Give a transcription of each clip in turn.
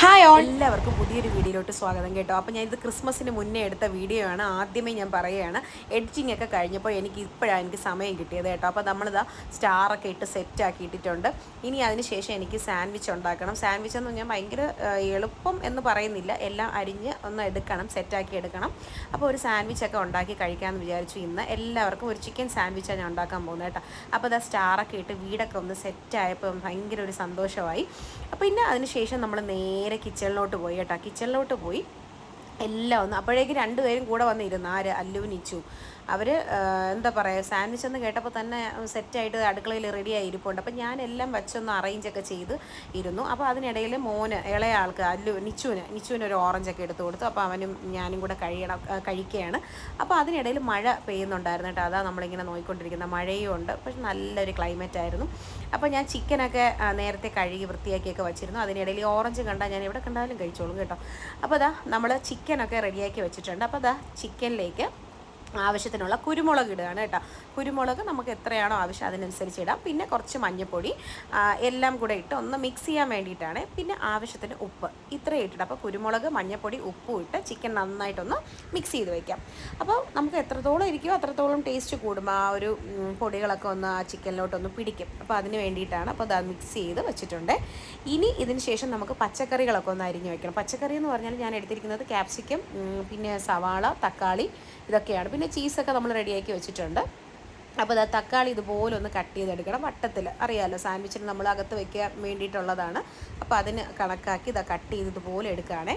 Hi, all എല്ലാവർക്കും പുതിയൊരു വീഡിയോയിലോട്ട് സ്വാഗതം കേട്ടോ. അപ്പോൾ ഞാൻ ഇത് ക്രിസ്മസിന് മുന്നേ എടുത്ത വീഡിയോ ആണ്. ആദ്യമേ ഞാൻ പറയുകയാണ് എഡിറ്റിംഗ് ഒക്കെ കഴിഞ്ഞപ്പോൾ എനിക്ക് ഇപ്പോഴാണ് എനിക്ക് സമയം കിട്ടിയത് കേട്ടോ. അപ്പോൾ നമ്മളിതാ സ്റ്റാറൊക്കെ ഇട്ട് സെറ്റ് ആക്കി ഇട്ടിട്ടുണ്ട്. ഇനി അതിന് ശേഷം എനിക്ക് സാൻഡ്വിച്ച് ഉണ്ടാക്കണം. സാൻഡ്വിച്ച് എന്ന് ഞാൻ ഭയങ്കര എളുപ്പം എന്ന് പറയുന്നില്ല. എല്ലാം അരിഞ്ഞ് ഒന്ന് എടുക്കണം സെറ്റാക്കി എടുക്കണം. അപ്പോൾ ഒരു സാൻഡ്വിച്ച് ഒക്കെ ഉണ്ടാക്കി കഴിക്കാമെന്ന് വിചാരിച്ചു ഇന്ന്. എല്ലാവർക്കും ഒരു ചിക്കൻ സാൻഡ്വിച്ചാണ് ഞാൻ ഉണ്ടാക്കാൻ പോകുന്നത് കേട്ടോ. അപ്പോൾ ഇതാ സ്റ്റാറൊക്കെ ഇട്ട് വീടൊക്കെ ഒന്ന് സെറ്റായപ്പോൾ ഭയങ്കര ഒരു സന്തോഷമായി. അപ്പോൾ പിന്നെ അതിന് ശേഷം നമ്മൾ നേരെ കിച്ചണിലോട്ട് പോയി കേട്ടോ. കിച്ചണിലോട്ട് പോയി. എല്ലാം ഒന്ന് അപ്പോഴേക്കും രണ്ടുപേരും കൂടെ വന്നിരുന്നു ആര്? അല്ലു നിച്ചു. അവർ എന്താ പറയുക സാൻഡ്വിച്ച് എന്ന് കേട്ടപ്പോൾ തന്നെ സെറ്റായിട്ട് അടുക്കളയിൽ റെഡിയായി ഇരിപ്പുണ്ട് അപ്പോൾ ഞാൻ എല്ലാം വെച്ചൊന്ന് അറേഞ്ചൊക്കെ ചെയ്ത് ഇരുന്നു. അപ്പോൾ അതിനിടയിൽ മോന് ഇളയ ആൾക്ക് അല്ലു നിച്ചുവിന് നിച്ചുവിന് ഒരു ഓറഞ്ചൊക്കെ എടുത്തു കൊടുത്തു. അപ്പോൾ അവനും ഞാനും കൂടെ കഴിയണം കഴിക്കുകയാണ് അപ്പോൾ അതിനിടയിൽ മഴ പെയ്യുന്നുണ്ടായിരുന്നു കേട്ടോ. അതാ നമ്മളിങ്ങനെ നോക്കിക്കൊണ്ടിരിക്കുന്ന മഴയും ഉണ്ട്. പക്ഷെ നല്ലൊരു ക്ലൈമറ്റ് ആയിരുന്നു. അപ്പോൾ ഞാൻ ചിക്കനൊക്കെ നേരത്തെ കഴുകി വൃത്തിയാക്കിയൊക്കെ വെച്ചിരുന്നു. അതിനിടയിൽ ഓറഞ്ച് കണ്ടാൽ ഞാൻ എവിടെ കണ്ടാലും കഴിച്ചോളും കേട്ടോ. അപ്പോൾ അതാ നമ്മൾ ചിക്കനൊക്കെ റെഡിയാക്കി വെച്ചിട്ടുണ്ട്. അപ്പോൾ അതാ ചിക്കനിലേക്ക് ആവശ്യത്തിനുള്ള കുരുമുളക് ഇടുകയാണ് കേട്ടോ. കുരുമുളക് നമുക്ക് എത്രയാണോ ആവശ്യം അതിനനുസരിച്ച് ഇടാം. പിന്നെ കുറച്ച് മഞ്ഞൾപ്പൊടി എല്ലാം കൂടെ ഇട്ട് ഒന്ന് മിക്സ് ചെയ്യാൻ വേണ്ടിയിട്ടാണ്. പിന്നെ ആവശ്യത്തിന് ഉപ്പ്. ഇത്രയും ഇട്ടിട്ട് അപ്പോൾ കുരുമുളക് മഞ്ഞൾപ്പൊടി ഉപ്പും ഇട്ട് ചിക്കൻ നന്നായിട്ടൊന്ന് മിക്സ് ചെയ്ത് വയ്ക്കാം അപ്പോൾ നമുക്ക് എത്രത്തോളം ഇരിക്കുമോ അത്രത്തോളം ടേസ്റ്റ് കൂടും. ആ ഒരു പൊടികളൊക്കെ ഒന്ന് ആ ചിക്കനിലോട്ടൊന്ന് പിടിക്കും. അപ്പോൾ അതിന് വേണ്ടിയിട്ടാണ് അപ്പോൾ അത് മിക്സ് ചെയ്ത് വെച്ചിട്ടുണ്ട്. ഇനി ഇതിന് ശേഷം നമുക്ക് പച്ചക്കറികളൊക്കെ ഒന്ന് അരിഞ്ഞ് വയ്ക്കണം പച്ചക്കറി എന്ന് പറഞ്ഞാൽ ഞാൻ എടുത്തിരിക്കുന്നത് ക്യാപ്സിക്കം പിന്നെ സവാള തക്കാളി ഇതൊക്കെയാണ്. പിന്നെ ചീസൊക്കെ നമ്മൾ റെഡിയാക്കി വെച്ചിട്ടുണ്ട്. അപ്പോൾ അത് തക്കാളി ഇതുപോലെ ഒന്ന് കട്ട് ചെയ്തെടുക്കണം. വട്ടത്തിൽ. അറിയാമല്ലോ സാൻഡ്വിച്ചിന് നമ്മൾ അകത്ത് വെക്കാൻ വേണ്ടിയിട്ടുള്ളതാണ്. അപ്പോൾ അതിന് കണക്കാക്കി ഇതാ കട്ട് ചെയ്ത് ഇതുപോലെ എടുക്കുകയാണേ.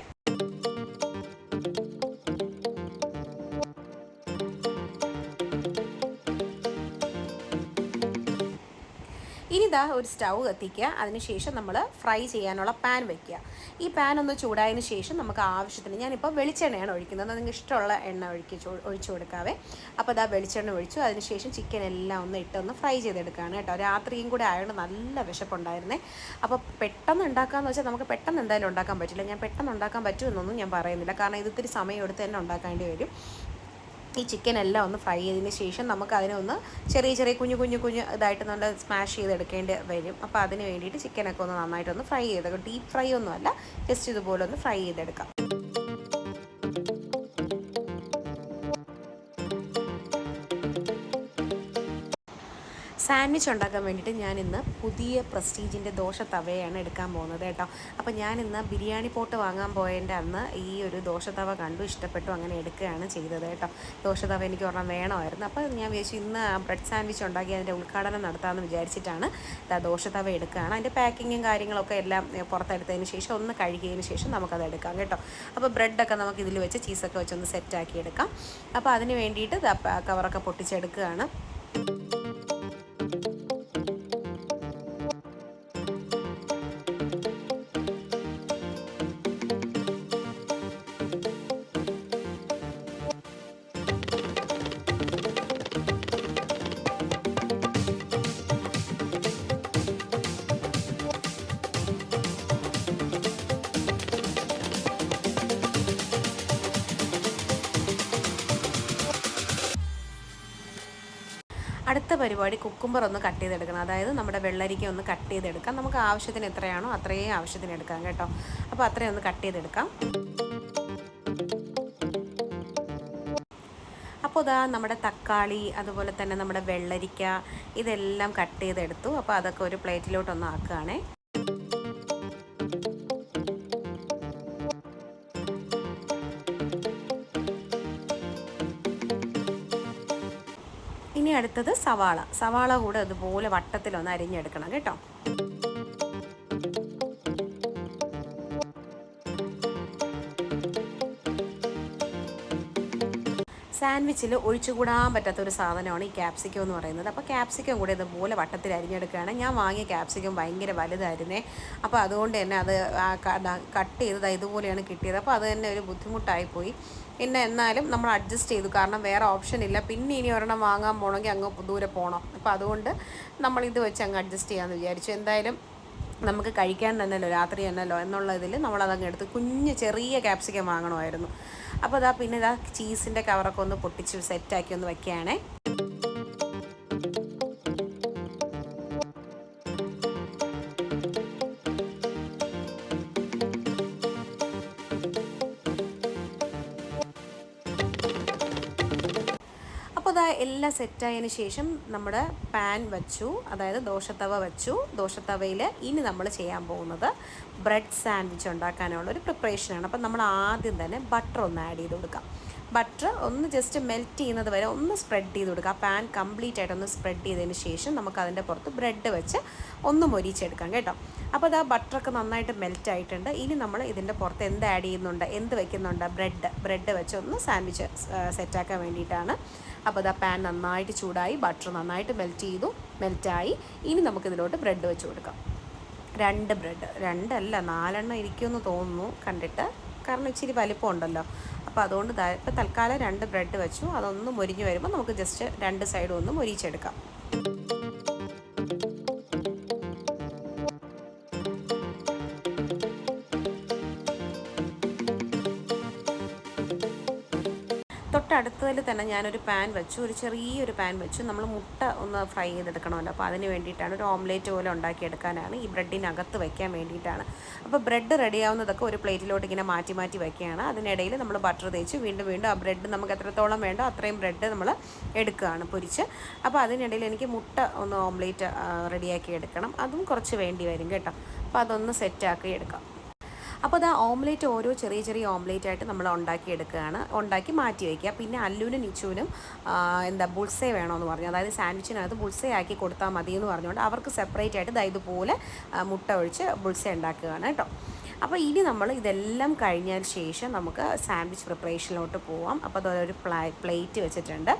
ഇനി ഇതാ ഒരു സ്റ്റൗ കത്തിക്കുക. അതിനുശേഷം നമ്മൾ ഫ്രൈ ചെയ്യാനുള്ള പാൻ വെക്കുക. ഈ പാൻ ഒന്ന് ചൂടായതിന് ശേഷം നമുക്ക് ആവശ്യത്തിന് ഞാനിപ്പോൾ വെളിച്ചെണ്ണയാണ് ഒഴിക്കുന്നത്. നിങ്ങൾക്ക് ഇഷ്ടമുള്ള എണ്ണ ഒഴിക്കി ഒഴിച്ചു കൊടുക്കാവേ. അപ്പോൾ ഇതാ വെളിച്ചെണ്ണ ഒഴിച്ചു. അതിനുശേഷം ചിക്കൻ എല്ലാം ഒന്ന് ഇട്ടൊന്ന് ഫ്രൈ ചെയ്തെടുക്കുകയാണ് കേട്ടോ. രാത്രിയും കൂടെ ആയതുകൊണ്ട് നല്ല വിശപ്പുണ്ടായിരുന്നേ. അപ്പോൾ പെട്ടെന്ന് ഉണ്ടാക്കാമെന്ന് വെച്ചാൽ നമുക്ക് പെട്ടെന്ന് എന്തായാലും ഉണ്ടാക്കാൻ പറ്റില്ല. ഞാൻ പെട്ടെന്ന് ഉണ്ടാക്കാൻ പറ്റുമെന്നൊന്നും ഞാൻ പറയുന്നില്ല. കാരണം ഇത് ഇത്തിരി സമയം എടുത്ത് തന്നെ ഉണ്ടാക്കേണ്ടി വരും. ഈ ചിക്കൻ എല്ലാം ഒന്ന് ഫ്രൈ ചെയ്തതിന് ശേഷം നമുക്ക് അതിനെ ഒന്ന് ചെറിയ ചെറിയ കുഞ്ഞു കുഞ്ഞു കുഞ്ഞു ഇതായിട്ട് നമ്മൾ സ്മാഷ് ചെയ്തെടുക്കേണ്ടി വരും. അപ്പോൾ അതിന് വേണ്ടിയിട്ട് ചിക്കനൊക്കെ ഒന്ന് നന്നായിട്ടൊന്ന് ഫ്രൈ ചെയ്തെടുക്കും. ഡീപ്പ് ഫ്രൈ ഒന്നുമല്ല. ജസ്റ്റ് ഇതുപോലെ ഒന്ന് ഫ്രൈ ചെയ്തെടുക്കാം. സാൻഡ്വിച്ച് ഉണ്ടാക്കാൻ വേണ്ടിയിട്ട് ഞാൻ ഇന്ന് പുതിയ പ്രസ്റ്റീജിന്റെ ദോശ തവയാണ് എടുക്കാൻ പോകുന്നത് കേട്ടോ. അപ്പോൾ ഞാൻ ഇന്ന് ബിരിയാണി പോട്ട് വാങ്ങാൻ പോയതിന്റെ അന്ന് ഈ ഒരു ദോശ തവ കണ്ടു ഇഷ്ടപ്പെട്ടു അങ്ങനെ എടുക്കുകയാണ് ചെയ്തത് കേട്ടോ. ദോശ തവ എനിക്ക് ഒരെണ്ണം വേണമായിരുന്നു. അപ്പോൾ ഞാൻ വിചാരിച്ചു ഇന്ന് ബ്രെഡ് സാൻഡ്വിച്ച് ഉണ്ടാക്കി അതിന്റെ ഉദ്ഘാടനം നടത്താമെന്ന് വിചാരിച്ചിട്ടാണ് ദോശ തവ എടുക്കുകയാണ്. അതിന്റെ പാക്കിങ്ങും കാര്യങ്ങളൊക്കെ എല്ലാം പുറത്തെടുത്തതിന് ശേഷം ഒന്ന് കഴുകിയതിന് ശേഷം നമുക്കത് എടുക്കാം കേട്ടോ. അപ്പോൾ ബ്രെഡൊക്കെ നമുക്ക് ഇതിൽ വെച്ച് ചീസൊക്കെ വെച്ചൊന്ന് സെറ്റാക്കി എടുക്കാം. അപ്പോൾ അതിന് വേണ്ടിയിട്ട് കവറൊക്കെ പൊട്ടിച്ചെടുക്കുകയാണ്. അടുത്ത പരിപാടി കുക്കുംബർ ഒന്ന് കട്ട് ചെയ്തെടുക്കണം. അതായത് നമ്മുടെ വെള്ളരിക്ക ഒന്ന് കട്ട് ചെയ്തെടുക്കാം. നമുക്ക് ആവശ്യത്തിന് എത്രയാണോ അത്രയും ആവശ്യത്തിന് എടുക്കാം കേട്ടോ. അപ്പോൾ അത്രയും ഒന്ന് കട്ട് ചെയ്തെടുക്കാം. അപ്പോൾ ഇതാ നമ്മുടെ തക്കാളി അതുപോലെ തന്നെ നമ്മുടെ വെള്ളരിക്ക ഇതെല്ലാം കട്ട് ചെയ്തെടുത്തു. അപ്പോൾ അതൊക്കെ ഒരു പ്ലേറ്റിലോട്ടൊന്ന് ആക്കുകയാണേ. അടുത്തത് സവാള. സവാള കൂടെ അതുപോലെ വട്ടത്തിലൊന്ന് അരിഞ്ഞെടുക്കണം കേട്ടോ. സാൻഡ്വിച്ചിൽ ഒഴിച്ചുകൂടാൻ പറ്റാത്ത ഒരു സാധനമാണ് ഈ ക്യാപ്സിക്കം എന്ന് പറയുന്നത്. അപ്പോൾ ക്യാപ്സിക്കം കൂടെ ഇതുപോലെ വട്ടത്തിൽ അരിഞ്ഞെടുക്കുകയാണ്. ഞാൻ വാങ്ങിയ ക്യാപ്സിക്കം ഭയങ്കര വലുതായിരുന്നേ. അപ്പോൾ അതുകൊണ്ട് തന്നെ അത് കട്ട് ചെയ്തത് ഇതുപോലെയാണ് കിട്ടിയത്. അപ്പോൾ അത് തന്നെ ഒരു ബുദ്ധിമുട്ടായിപ്പോയി പിന്നെ എന്നാലും നമ്മൾ അഡ്ജസ്റ്റ് ചെയ്തു. കാരണം വേറെ ഓപ്ഷൻ ഇല്ല. പിന്നെ ഇനി ഒരെണ്ണം വാങ്ങാൻ പോകണമെങ്കിൽ അങ്ങ് ദൂരെ പോകണം അപ്പോൾ അതുകൊണ്ട് നമ്മൾ ഇത് വെച്ച് അങ്ങ് അഡ്ജസ്റ്റ് ചെയ്യാമെന്ന് വിചാരിച്ചു. എന്തായാലും നമുക്ക് കഴിക്കാൻ തന്നെയല്ലോ രാത്രി തന്നെയല്ലോ എന്നുള്ള ഇതിൽ നമ്മളതങ്ങ് എടുത്ത് കുഞ്ഞ് ചെറിയ ക്യാപ്സിക്കം വാങ്ങണമായിരുന്നു. അപ്പോൾ അതാ പിന്നെ ഇതാ ചീസിന്റെ കവറൊക്കെ ഒന്ന് പൊട്ടിച്ച് സെറ്റാക്കി ഒന്ന് വെക്കുകയാണേ എല്ലാം സെറ്റായതിന് ശേഷം നമ്മുടെ പാൻ വച്ചു അതായത് ദോശത്തവ വച്ചു. ദോശത്തവയിൽ ഇനി നമ്മൾ ചെയ്യാൻ പോകുന്നത് ബ്രെഡ് സാൻഡ്വിച്ച് ഉണ്ടാക്കാനുള്ള ഒരു പ്രിപ്പറേഷനാണ്. അപ്പം നമ്മൾ ആദ്യം തന്നെ ബട്ടർ ഒന്ന് ആഡ് ചെയ്ത് കൊടുക്കാം. ബട്ടർ ഒന്ന് ജസ്റ്റ് മെൽറ്റ് ചെയ്യുന്നത് വരെ ഒന്ന് സ്പ്രെഡ് ചെയ്ത് കൊടുക്കുക പാൻ കംപ്ലീറ്റ് ആയിട്ട് ഒന്ന് സ്പ്രെഡ് ചെയ്തതിന് ശേഷം നമുക്ക് അതിന്റെ പുറത്ത് ബ്രെഡ് വെച്ച് ഒന്ന് മൊരിച്ചെടുക്കാം കേട്ടോ. അപ്പോൾ അത് ആ ബട്ടറൊക്കെ നന്നായിട്ട് മെൽറ്റ് ആയിട്ടുണ്ട്. ഇനി നമ്മൾ ഇതിന്റെ പുറത്ത് എന്ത് ആഡ് ചെയ്യുന്നുണ്ട് എന്ത് വെക്കുന്നുണ്ട് ബ്രെഡ് ബ്രെഡ് വെച്ച് ഒന്ന് സാൻഡ്വിച്ച് സെറ്റാക്കാൻ വേണ്ടിയിട്ടാണ്. അപ്പോൾ ആ പാൻ നന്നായിട്ട് ചൂടായി ബട്ടർ നന്നായിട്ട് മെൽറ്റ് ചെയ്തു മെൽറ്റായി ഇനി നമുക്കിതിലോട്ട് ബ്രെഡ് വെച്ച് കൊടുക്കാം. രണ്ട് ബ്രെഡ് രണ്ടല്ല നാലെണ്ണം ഇരിക്കുമെന്ന് തോന്നുന്നു കണ്ടിട്ട്. കാരണം ഇച്ചിരി വലിപ്പം ഉണ്ടല്ലോ അപ്പോൾ അതുകൊണ്ട് ഇപ്പോൾ തൽക്കാലം രണ്ട് ബ്രെഡ് വെച്ചു. അതൊന്ന് മൊരിഞ്ഞ് വരുമ്പോൾ നമുക്ക് ജസ്റ്റ് രണ്ട് സൈഡും ഒന്ന് മൊരിച്ചെടുക്കാം. തൊട്ടടുത്തതിൽ തന്നെ ഞാനൊരു പാൻ വെച്ചു. ഒരു ചെറിയൊരു പാൻ വെച്ചു. നമ്മൾ മുട്ട ഒന്ന് ഫ്രൈ ചെയ്തെടുക്കണമല്ലോ. അപ്പോൾ അതിന് വേണ്ടിയിട്ടാണ് ഒരു ഓംലേറ്റ് പോലെ ഉണ്ടാക്കിയെടുക്കാനാണ് ഈ ബ്രെഡിനകത്ത് വയ്ക്കാൻ വേണ്ടിയിട്ടാണ്. അപ്പോൾ ബ്രെഡ് റെഡിയാവുന്നതൊക്കെ ഒരു പ്ലേറ്റിലോട്ട് ഇങ്ങനെ മാറ്റി മാറ്റി വയ്ക്കുകയാണ് അതിനിടയിൽ നമ്മൾ ബട്ടർ തേച്ച് വീണ്ടും വീണ്ടും ആ ബ്രെഡ് നമുക്ക് എത്രത്തോളം വേണ്ടോ അത്രയും ബ്രെഡ് നമ്മൾ എടുക്കുകയാണ് പൊരിച്ച്. അപ്പോൾ അതിനിടയിൽ എനിക്ക് മുട്ട ഒന്ന് ഓംലേറ്റ് റെഡിയാക്കി എടുക്കണം. അതും കുറച്ച് വേണ്ടി വരും കേട്ടോ. അപ്പോൾ അതൊന്ന് സെറ്റാക്കി എടുക്കാം. അപ്പോൾ അത് ഓംലേറ്റ് ഓരോ ചെറിയ ചെറിയ ഓംലേറ്റ് ആയിട്ട് നമ്മൾ ഉണ്ടാക്കിയെടുക്കുകയാണ് ഉണ്ടാക്കി മാറ്റി വയ്ക്കുക. പിന്നെ അല്ലുവിനും നിച്ചുവിനും എന്താ ബുൾസേ വേണമെന്ന് പറഞ്ഞു. അതായത് സാൻഡ്വിച്ചിനകത്ത് ബുൾസേ ആക്കി കൊടുത്താൽ മതി എന്ന് പറഞ്ഞുകൊണ്ട് അവർക്ക് സെപ്പറേറ്റ് ആയിട്ട് ദാ ഇതുപോലെ മുട്ട ഒഴിച്ച് ബുൾസേ ഉണ്ടാക്കുകയാണ് കേട്ടോ. അപ്പോൾ ഇനി നമ്മൾ ഇതെല്ലാം കഴിഞ്ഞതിന് ശേഷം നമുക്ക് സാൻഡ്വിച്ച് പ്രിപ്പറേഷനിലോട്ട് പോവാം. അപ്പോൾ അതൊരു പ്ലാ പ്ലേറ്റ് വെച്ചിട്ടുണ്ട്.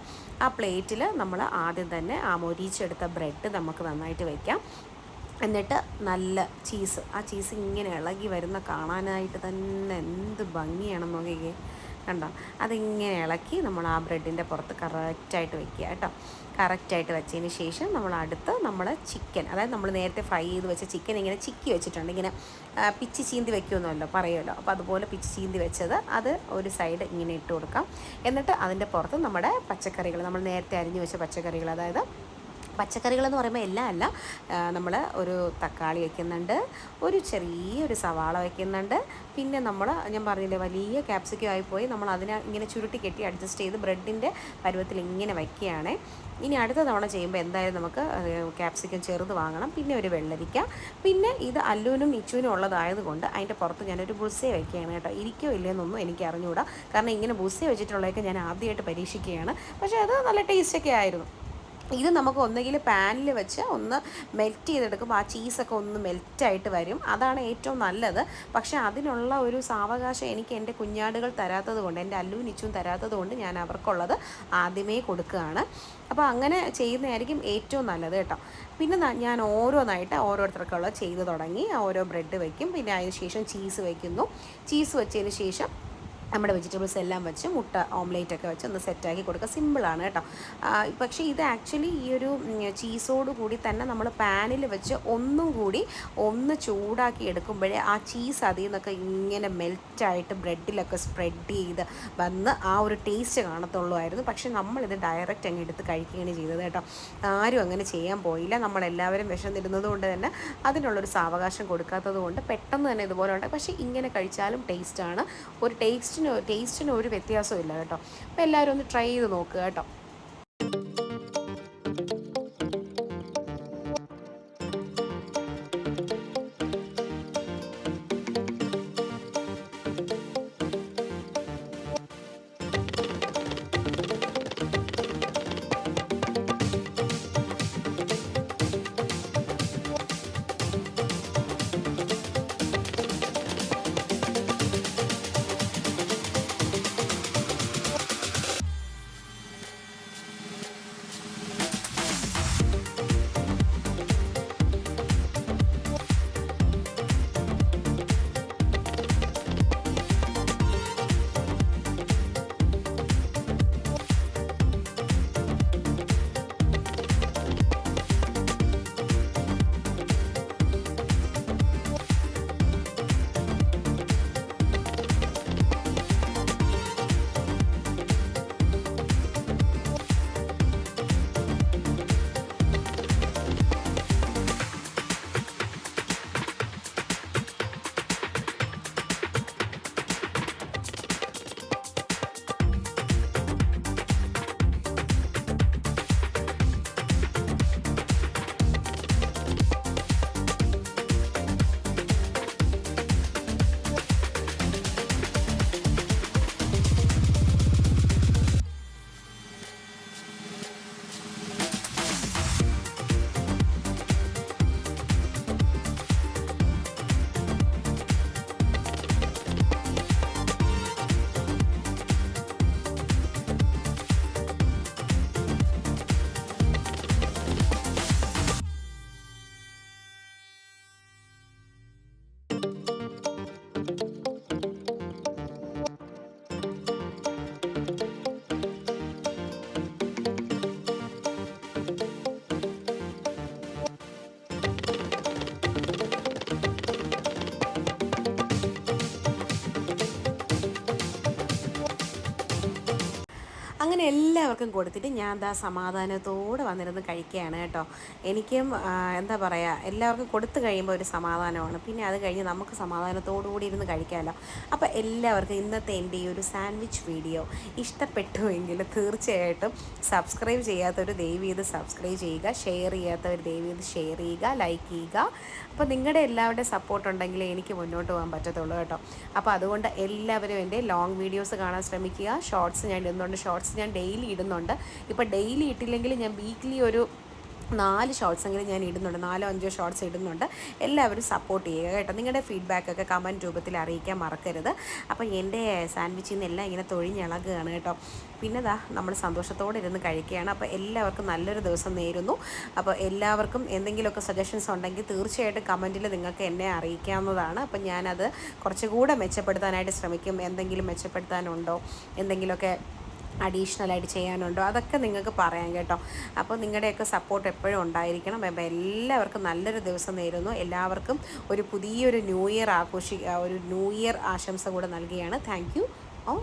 ആ പ്ലേറ്റിൽ നമ്മൾ ആദ്യം തന്നെ ആ മൊരിച്ചെടുത്ത ബ്രെഡ് നമുക്ക് നന്നായിട്ട് വയ്ക്കാം എന്നിട്ട് നല്ല ചീസ് ആ ചീസ് ഇങ്ങനെ ഇളകി വരുന്ന കാണാനായിട്ട് തന്നെ എന്ത് ഭംഗിയാണെന്ന് നോക്കിക്കേ. കണ്ടോ? അതിങ്ങനെ ഇളക്കി നമ്മൾ ആ ബ്രെഡിന്റെ പുറത്ത് കറക്റ്റായിട്ട് വെക്കുക കേട്ടോ. കറക്റ്റായിട്ട് വെച്ചതിന് ശേഷം നമ്മൾ അടുത്ത് നമ്മൾ ചിക്കൻ അതായത് നമ്മൾ നേരത്തെ ഫ്രൈ ചെയ്ത് വെച്ച ചിക്കൻ ഇങ്ങനെ ചിക്കി വെച്ചിട്ടുണ്ട്. ഇങ്ങനെ പിച്ച് ചീന്തി വെക്കുമെന്നല്ലോ പറയുമല്ലോ. അപ്പോൾ അതുപോലെ പിച്ച് ചീന്തി വെച്ചത് അത് ഒരു സൈഡ് ഇങ്ങനെ ഇട്ട് കൊടുക്കാം. എന്നിട്ട് അതിന്റെ പുറത്ത് നമ്മുടെ പച്ചക്കറികൾ നമ്മൾ നേരത്തെ അരിഞ്ഞു വെച്ച പച്ചക്കറികൾ അതായത് പച്ചക്കറികളെന്ന് പറയുമ്പോൾ എല്ലാം അല്ല നമ്മൾ ഒരു തക്കാളി വയ്ക്കുന്നുണ്ട് ഒരു ചെറിയൊരു സവാള വയ്ക്കുന്നുണ്ട് പിന്നെ നമ്മൾ ഞാൻ പറഞ്ഞില്ലേ വലിയ ക്യാപ്സിക്കം ആയിപ്പോയി. നമ്മൾ അതിനെ ഇങ്ങനെ ചുരുട്ടി കെട്ടി അഡ്ജസ്റ്റ് ചെയ്ത് ബ്രെഡിന്റെ പരുവത്തിൽ ഇങ്ങനെ വയ്ക്കുകയാണ് ഇനി അടുത്ത തവണ ചെയ്യുമ്പോൾ എന്തായാലും നമുക്ക് ക്യാപ്സിക്കം ചെറുത് വാങ്ങണം. പിന്നെ ഒരു വെള്ളരിക്ക. പിന്നെ ഇത് അല്ലൂനും നിച്ചുവിനും ഉള്ളതായതുകൊണ്ട് അതിന്റെ പുറത്ത് ഞാനൊരു ബുൾസേ വയ്ക്കുകയാണ് കേട്ടോ. ഇരിക്കോ ഇല്ലയെന്നൊന്നും എനിക്ക് അറിഞ്ഞുകൂടാ കാരണം ഇങ്ങനെ ബുൾസേ വെച്ചിട്ടുള്ളതൊക്കെ ഞാൻ ആദ്യമായിട്ട് പരീക്ഷിക്കുകയാണ്. പക്ഷേ അത് നല്ല ടേസ്റ്റൊക്കെ ആയിരുന്നു. ഇത് നമുക്ക് ഒന്നുകിൽ പാനിൽ വെച്ച് ഒന്ന് മെൽറ്റ് ചെയ്തെടുക്കുമ്പോൾ ആ ചീസൊക്കെ ഒന്ന് മെൽറ്റായിട്ട് വരും. അതാണ് ഏറ്റവും നല്ലത്. പക്ഷേ അതിനുള്ള ഒരു സാവകാശം എനിക്ക് എന്റെ കുഞ്ഞാടുകൾ തരാത്തത് കൊണ്ട് എന്റെ അല്ലു നിച്ചും തരാത്തത് കൊണ്ട് ഞാൻ അവർക്കുള്ളത് ആദ്യമേ കൊടുക്കുകയാണ്. അപ്പോൾ അങ്ങനെ ചെയ്യുന്നതായിരിക്കും ഏറ്റവും നല്ലത് കേട്ടോ. പിന്നെ ഞാൻ ഓരോന്നായിട്ട് ഓരോരുത്തർക്കുള്ള ചെയ്ത് തുടങ്ങി ഓരോ ബ്രെഡ് വയ്ക്കും പിന്നെ അതിന് ശേഷം ചീസ് വയ്ക്കുന്നു ചീസ് വെച്ചതിന് ശേഷം നമ്മുടെ വെജിറ്റബിൾസ് എല്ലാം വെച്ച് മുട്ട ഓംലേറ്റ് ഒക്കെ വെച്ച് ഒന്ന് സെറ്റാക്കി കൊടുക്കുക. സിമ്പിളാണ് കേട്ടോ. പക്ഷേ ഇത് ആക്ച്വലി ഈ ഒരു ചീസോട് കൂടി തന്നെ നമ്മൾ പാനിൽ വെച്ച് ഒന്നും കൂടി ഒന്ന് ചൂടാക്കി എടുക്കുമ്പോഴേ ആ ചീസ് അതിൽ നിന്നൊക്കെ ഇങ്ങനെ മെൽറ്റായിട്ട് ബ്രെഡിലൊക്കെ സ്പ്രെഡ് ചെയ്ത് വന്ന് ആ ഒരു ടേസ്റ്റ് കാണത്തുള്ളൂ പക്ഷേ നമ്മളിത് ഡയറക്റ്റ് അങ്ങ് എടുത്ത് കഴിക്കുകയാണ് ചെയ്തത് കേട്ടോ. ആരും അങ്ങനെ ചെയ്യാൻ പോയില്ല. നമ്മളെല്ലാവരും വിഷം തരുന്നത് കൊണ്ട് തന്നെ അതിനുള്ളൊരു സാവകാശം കൊടുക്കാത്തത് കൊണ്ട് പെട്ടെന്ന് തന്നെ ഇതുപോലെ ഉണ്ട് പക്ഷേ ഇങ്ങനെ കഴിച്ചാലും ടേസ്റ്റാണ് ഒരു ടേസ്റ്റ് ടേസ്റ്റിന് ടേസ്റ്റിന് ഒരു വ്യത്യാസവും ഇല്ല കേട്ടോ. അപ്പോൾ എല്ലാവരും ഒന്ന് ട്രൈ ചെയ്ത് നോക്കുക കേട്ടോ. എല്ലാവർക്കും കൊടുത്തിട്ട് ഞാൻ എന്താ സമാധാനത്തോടെ വന്നിരുന്ന് കഴിക്കുകയാണ് കേട്ടോ. എനിക്കും എന്താ പറയുക എല്ലാവർക്കും കൊടുത്തു കഴിയുമ്പോൾ ഒരു സമാധാനമാണ്. പിന്നെ അത് കഴിഞ്ഞ് നമുക്ക് സമാധാനത്തോടുകൂടി ഇരുന്ന് കഴിക്കാമല്ലോ. അപ്പോൾ എല്ലാവർക്കും ഇന്നത്തെ എന്റെ ഈ ഒരു സാൻഡ്വിച്ച് വീഡിയോ ഇഷ്ടപ്പെട്ടുവെങ്കിൽ തീർച്ചയായിട്ടും സബ്സ്ക്രൈബ് ചെയ്യാത്തൊരു ദയവ് ചെയ്ത് സബ്സ്ക്രൈബ് ചെയ്യുക. ഷെയർ ചെയ്യാത്തവർ ദയവ് ചെയ്ത് ഷെയർ ചെയ്യുക ലൈക്ക് ചെയ്യുക. അപ്പോൾ നിങ്ങളുടെ എല്ലാവരുടെയും സപ്പോർട്ട് ഉണ്ടെങ്കിലേ എനിക്ക് മുന്നോട്ട് പോകാൻ പറ്റത്തുള്ളൂ കേട്ടോ. അപ്പോൾ അതുകൊണ്ട് എല്ലാവരും എന്റെ ലോങ് വീഡിയോസ് കാണാൻ ശ്രമിക്കുക. ഷോർട്സ് ഞാൻ ഇന്നുകൊണ്ട് ഷോർട്സ് ഞാൻ ഡെയിലി ഇടുന്നുണ്ട്. ഇപ്പോൾ ഡെയിലി ഇട്ടില്ലെങ്കിൽ ഞാൻ വീക്ക്ലി ഒരു നാല് ഷോർട്സ് എങ്കിലും ഞാൻ ഇടുന്നുണ്ട്. നാലോ അഞ്ചോ ഷോർട്സ് ഇടുന്നുണ്ട്. എല്ലാവരും സപ്പോർട്ട് ചെയ്യുക കേട്ടോ. നിങ്ങളുടെ ഫീഡ്ബാക്കൊക്കെ കമന്റ് രൂപത്തിൽ അറിയിക്കാൻ മറക്കരുത്. അപ്പോൾ എന്റെ സാൻഡ്വിച്ചിൽ നിന്ന് എല്ലാം ഇങ്ങനെ തൊഴിഞ്ഞിളകുകയാണ് കേട്ടോ. പിന്നെ ദാ നമ്മൾ സന്തോഷത്തോടെ ഇരുന്ന് കഴിക്കുകയാണ്. അപ്പോൾ എല്ലാവർക്കും നല്ലൊരു ദിവസം നേരുന്നു. അപ്പോൾ എല്ലാവർക്കും എന്തെങ്കിലുമൊക്കെ സജഷൻസ് ഉണ്ടെങ്കിൽ തീർച്ചയായിട്ടും കമന്റിൽ നിങ്ങൾക്ക് എന്നെ അറിയിക്കാവുന്നതാണ്. അപ്പോൾ ഞാനത് കുറച്ചുകൂടെ മെച്ചപ്പെടുത്താനായിട്ട് ശ്രമിക്കും. എന്തെങ്കിലും മെച്ചപ്പെടുത്താനുണ്ടോ? എന്തെങ്കിലുമൊക്കെ അഡീഷണൽ ആയിട്ട് ചെയ്യാനുണ്ടോ? അതൊക്കെ നിങ്ങൾക്ക് പറയാം കേട്ടോ. അപ്പോൾ നിങ്ങളുടെയൊക്കെ സപ്പോർട്ട് എപ്പോഴും ഉണ്ടായിരിക്കണം. അപ്പോൾ എല്ലാവർക്കും നല്ലൊരു ദിവസം നേരുന്നു. എല്ലാവർക്കും ഒരു പുതിയൊരു ന്യൂ ഇയർ ആഘോഷി ഒരു ന്യൂ ഇയർ ആശംസ കൂടെ നൽകുകയാണ്. Thank you oh